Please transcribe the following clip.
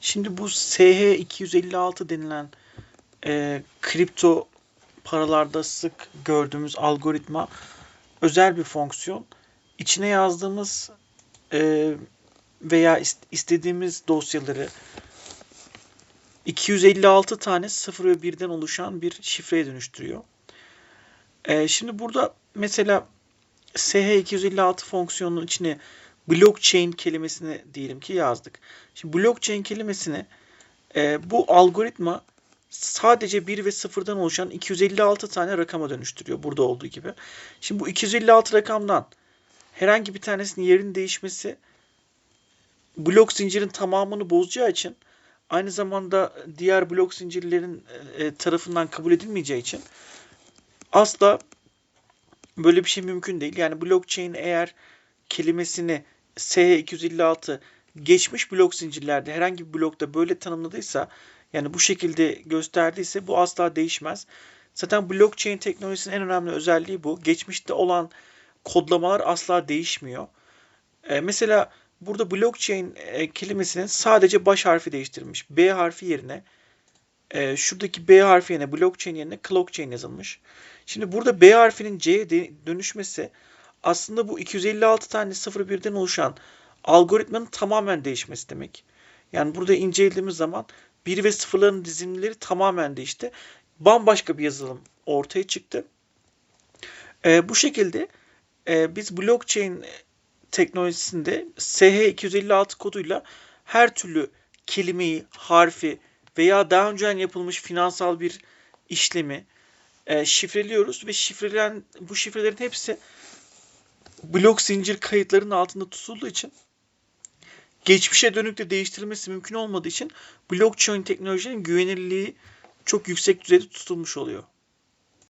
Şimdi bu SH256 denilen e, kripto paralarda sık gördüğümüz algoritma özel bir fonksiyon. İçine yazdığımız e, veya ist- istediğimiz dosyaları 256 tane 0 ve 1'den oluşan bir şifreye dönüştürüyor. E, şimdi burada mesela SH256 fonksiyonunun içine blockchain kelimesini diyelim ki yazdık. Şimdi blockchain kelimesini e, bu algoritma sadece 1 ve 0'dan oluşan 256 tane rakama dönüştürüyor. Burada olduğu gibi. Şimdi bu 256 rakamdan herhangi bir tanesinin yerin değişmesi blok zincirin tamamını bozacağı için aynı zamanda diğer blok zincirlerin e, tarafından kabul edilmeyeceği için asla böyle bir şey mümkün değil. Yani blockchain eğer kelimesini SH256 geçmiş blok zincirlerde herhangi bir blokta böyle tanımladıysa yani bu şekilde gösterdiyse bu asla değişmez. Zaten blockchain teknolojisinin en önemli özelliği bu. Geçmişte olan kodlamalar asla değişmiyor. Ee, mesela burada blockchain e, kelimesinin sadece baş harfi değiştirilmiş. B harfi yerine e, şuradaki B harfi yerine blockchain yerine clockchain yazılmış. Şimdi burada B harfinin C'ye dönüşmesi aslında bu 256 tane 01'den oluşan algoritmanın tamamen değişmesi demek. Yani burada incelediğimiz zaman 1 ve 0'ların dizimleri tamamen değişti. Bambaşka bir yazılım ortaya çıktı. Ee, bu şekilde e, biz blockchain teknolojisinde SH256 koduyla her türlü kelimeyi, harfi veya daha önceden yapılmış finansal bir işlemi e, şifreliyoruz ve şifrelen bu şifrelerin hepsi blok zincir kayıtlarının altında tutulduğu için geçmişe dönük de değiştirilmesi mümkün olmadığı için blockchain teknolojinin güvenilirliği çok yüksek düzeyde tutulmuş oluyor.